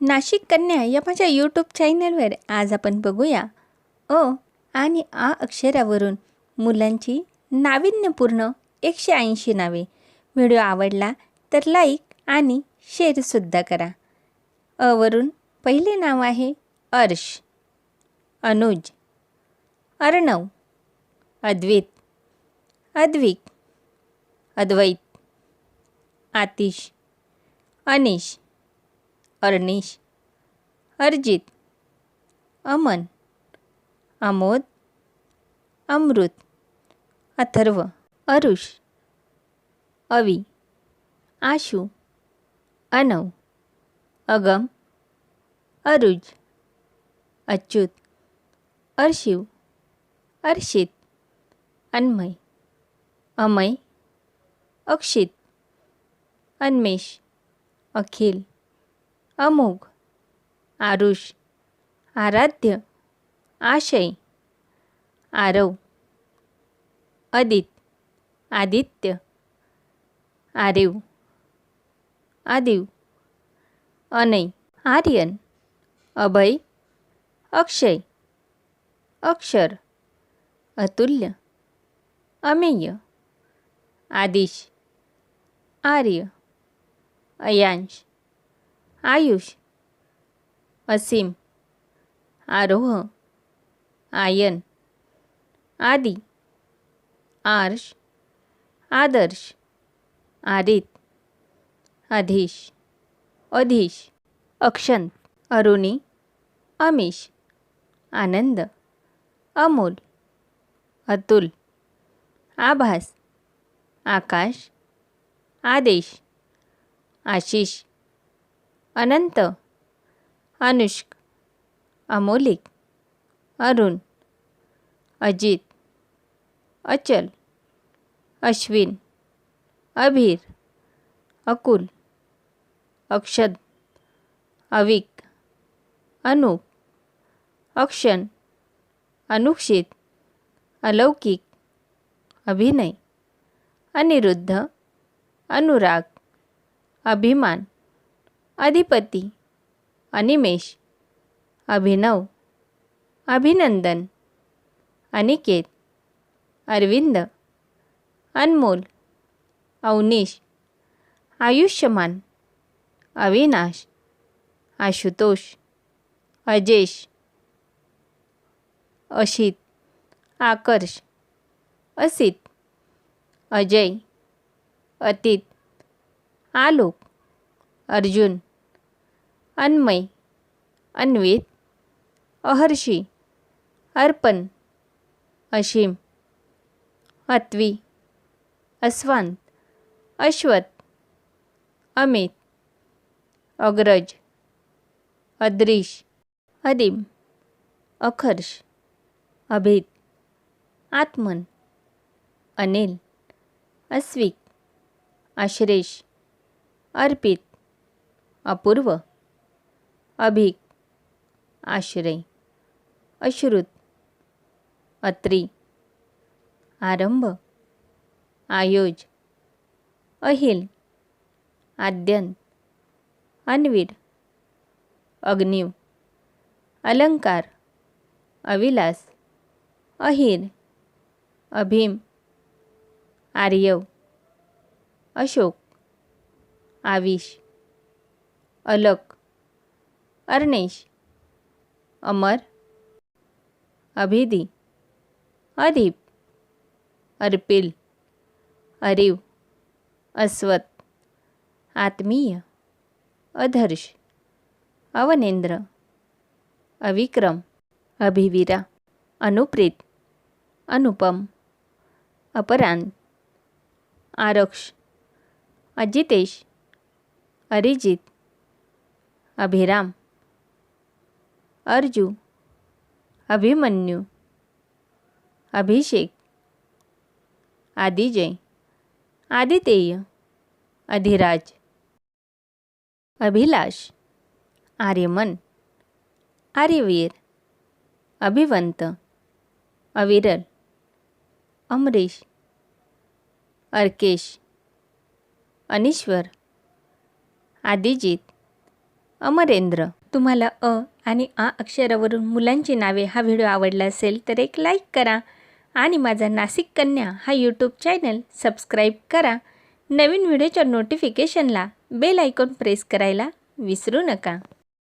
नाशिक कन्या या माझ्या यूट्यूब चॅनलवर आज आपण बघूया. अ आणि आ अक्षरावरून मुलांची नाविन्यपूर्ण एकशे ऐंशी नावे. व्हिडिओ आवडला तर लाईक आणि शेअरसुद्धा करा. अवरून पहिले नाव आहे अर्श. अनुज. अर्णव. अद्वित. अद्विक. अद्वैत. आतिश. अनिश. अर्निश अर्जित अमन आमोद अमृत अथर्व अरुष अवी आशू अनव अगम अरुज अच्युत अर्शिव अर्षित अन्मय अमय अक्षित अन्मेष अखिल। अमोघ आरुष आराध्य आशय आरव अदित आदित्य आरेव आदिव अनय आर्यन अभय अक्षय अक्षर अतुल्य अमेय आदिश आर्य अयांश आयुष असीम आरोह आयन आदि आर्ष आदर्श आदित अधीश अधीश अक्षंत अरुणी अमिश आनंद अमोल अतुल आभास आकाश आदेश आशिष अनंत अनुष्क अमोलिक अरुण अजित अचल अश्विन अभीर अकुल अक्षद अविक अनूप अक्षण अनुक्षित अलौकिक अभिनय अनिरुद्ध अनुराग अभिमान. अधिपती अनिमेष अभिनव अभिनंदन अनिकेत अरविंद अनमोल अवनीश आयुष्यमान अविनाश आशुतोष अजेश अशित आकर्ष असित अजय अतीत आलोक अर्जुन अन्मय अन्वित अहर्षी अर्पण अशीम अत्वी अस्वांत अश्वत अमित अग्रज अद्रीश अदिम अखर्ष अभित आत्मन अनिल अस्विक आश्रेष अर्पित अपूर्व अभिक आश्रय अश्रुत अत्री आरंभ आयोज अहिल आद्यन अन्वीर अग्निव अलंकार अविलास अहिर अभीम आर्यव अशोक आविष अलक अर्णेश अमर अभिदी अदीप अर्पिल अरिव अस्वत आत्मीय अधर्श अवनेंद्र अविक्रम अभिवीरा अनुप्रीत अनुपम अपरांत आरक्ष अजितेश अरिजित अभिराम अर्जू अभिमन्यू अभिषेक आदिजय आदितेय अधिराज अभिलाष आर्यमन आर्यवीर अभिवंत अविरल अमरीश अर्केश अनिश्वर आदिजित अमरेंद्र तुम्हाला अ आणि आ अक्षरावरून मुलांची नावे हा व्हिडिओ आवडला असेल तर एक लाईक करा आणि माझा नाशिक कन्या हा यूट्यूब चॅनल सबस्क्राईब करा. नवीन व्हिडिओच्या नोटिफिकेशनला बेल आयकॉन प्रेस करायला विसरू नका.